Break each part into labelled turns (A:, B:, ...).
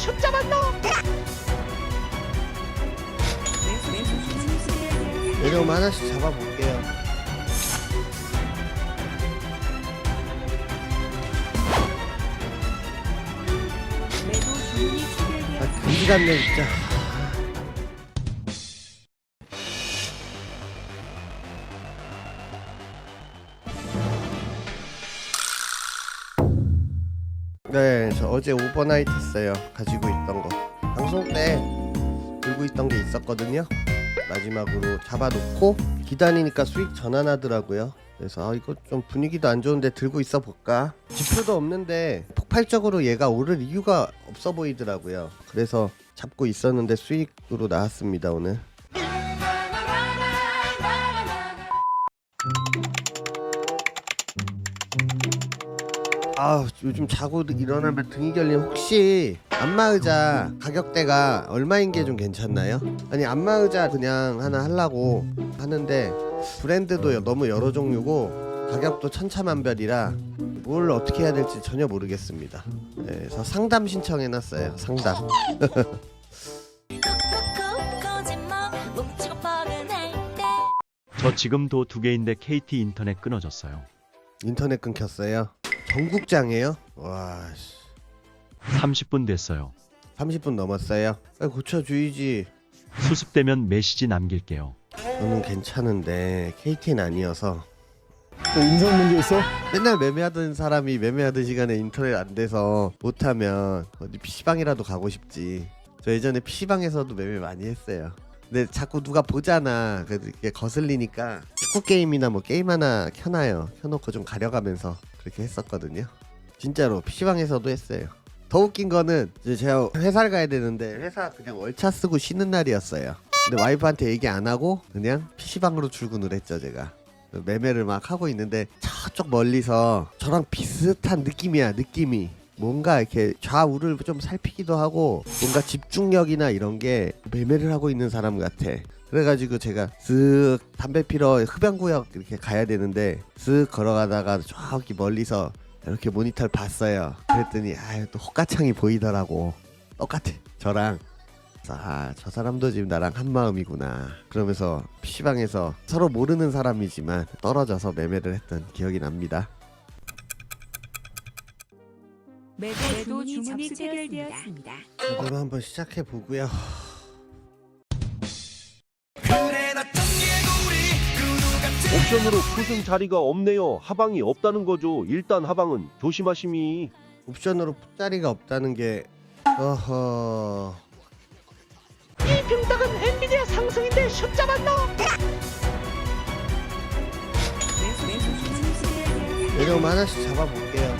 A: 슛 잡았노
B: 내려오면 하나씩 잡아볼게요. 아, 금지 같네 진짜. 네, 저 어제 오버나이트 했어요. 가지고 있던 거. 방송 때 들고 있던 게 있었거든요. 마지막으로 잡아놓고 기다리니까 수익 전환하더라고요. 그래서 아, 이거 좀 분위기도 안 좋은데 들고 있어 볼까? 지표도 없는데 폭발적으로 얘가 오를 이유가 없어 보이더라고요. 그래서 잡고 있었는데 수익으로 나왔습니다 오늘. 아 요즘 자고 일어나면 등이 결림 혹시 안마의자 가격대가 얼마인 게 좀 괜찮나요? 아니 안마의자 그냥 하나 하려고 하는데 브랜드도 너무 여러 종류고 가격도 천차만별이라 뭘 어떻게 해야 될지 전혀 모르겠습니다. 네, 그래서 상담 신청해놨어요. 상담.
C: 저 지금도 두 개인데 KT 인터넷 끊어졌어요.
B: 인터넷 끊겼어요. 전국장이에요? 와, 씨.
C: 30분 됐어요.
B: 30분 넘었어요. 빨리 고쳐주이지.
C: 수습되면 메시지 남길게요.
B: 저는 괜찮은데 KT는 아니어서
D: 또 인성 문제 있어?
B: 맨날 매매하던 사람이 매매하던 시간에 인터넷 안 돼서 못하면 어디 PC방이라도 가고 싶지. 저 예전에 PC방에서도 매매 많이 했어요. 근데 자꾸 누가 보잖아. 그래도 이게 거슬리니까 축구 게임이나 뭐 게임 하나 켜놔요. 켜놓고 좀 가려가면서 그렇게 했었거든요. 진짜로 PC방에서도 했어요. 더 웃긴 거는 이제 제가 회사를 가야 되는데 회사 그냥 월차 쓰고 쉬는 날이었어요. 근데 와이프한테 얘기 안 하고 그냥 PC방으로 출근을 했죠 제가. 매매를 막 하고 있는데 저쪽 멀리서 저랑 비슷한 느낌이야 느낌이 뭔가 이렇게 좌우를 좀 살피기도 하고 뭔가 집중력이나 이런 게 매매를 하고 있는 사람 같아 그래가지고 제가 쓱 담배 피러 흡연구역 이렇게 가야 되는데 쓱 걸어가다가 저기 멀리서 이렇게 모니터를 봤어요 그랬더니 아또 호가창이 보이더라고 똑같아 저랑 아, 저 사람도 지금 나랑 한 마음이구나. 그러면서 PC방에서 서로 모르는 사람이지만 떨어져서 매매를 했던 기억이 납니다.
E: 매도 주문이 체결되었습니다.
B: 그럼 한번 시작해 보고요.
F: 옵션으로 푸승 자리가 없네요. 하방이 없다는 거죠. 일단 하방은 조심하심이.
B: 옵션으로 풋자리가 없다는 게 어허
A: 이 병닭은 엔비디아 상승인데
E: 체결되었습니다.
B: 내려오면 하나씩 잡아볼게요.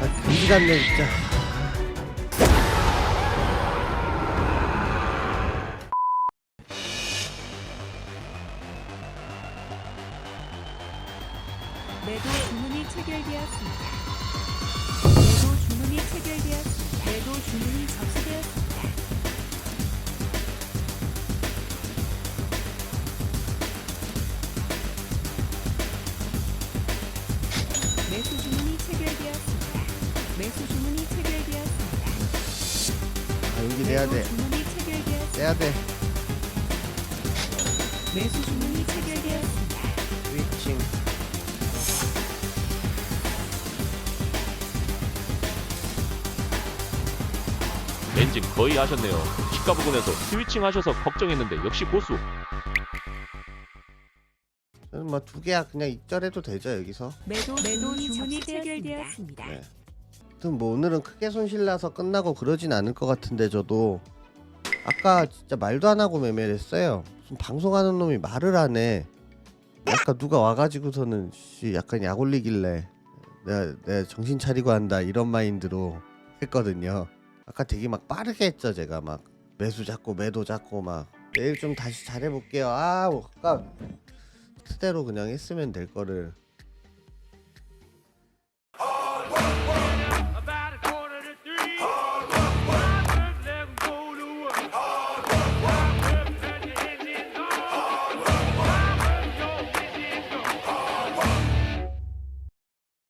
B: 아. 금지 같네 진짜.
E: 매도 주문이 체결되었습니다. 매도 주문이 체결되었습니다. 매도 주문이 접수되었습니다. 매수 주문이 체결되었습니다. 매수 주문이 체결되었습니다.
B: 아 여기 내야 돼.
E: 매도 주문이 체결되었습니다.
B: 내야 돼.
E: 매수 주문
G: 엔진 거의 하셨네요. 시가 부근에서 스위칭 하셔서 걱정했는데 역시 고수.
B: 저는 뭐 두 개야 그냥 입절해도 되죠 여기서.
E: 매도 매도 주문이 체결되었습니다.
B: 네. 아무튼 뭐 오늘은 크게 손실 나서 끝나고 그러진 않을 것 같은데 저도 아까 진짜 말도 안 하고 매매를 했어요. 무슨 방송하는 놈이 말을 안 해. 아까 누가 와가지고서는 씨 약간 약 올리길래 내가, 내가 정신 차리고 한다 이런 마인드로 했거든요. 아까 되게 막 빠르게 했죠 제가 막. 매수 잡고 매도 잡고 막. 내일 좀 다시 잘해볼게요. 아 아까 그대로 그냥 했으면 될 거를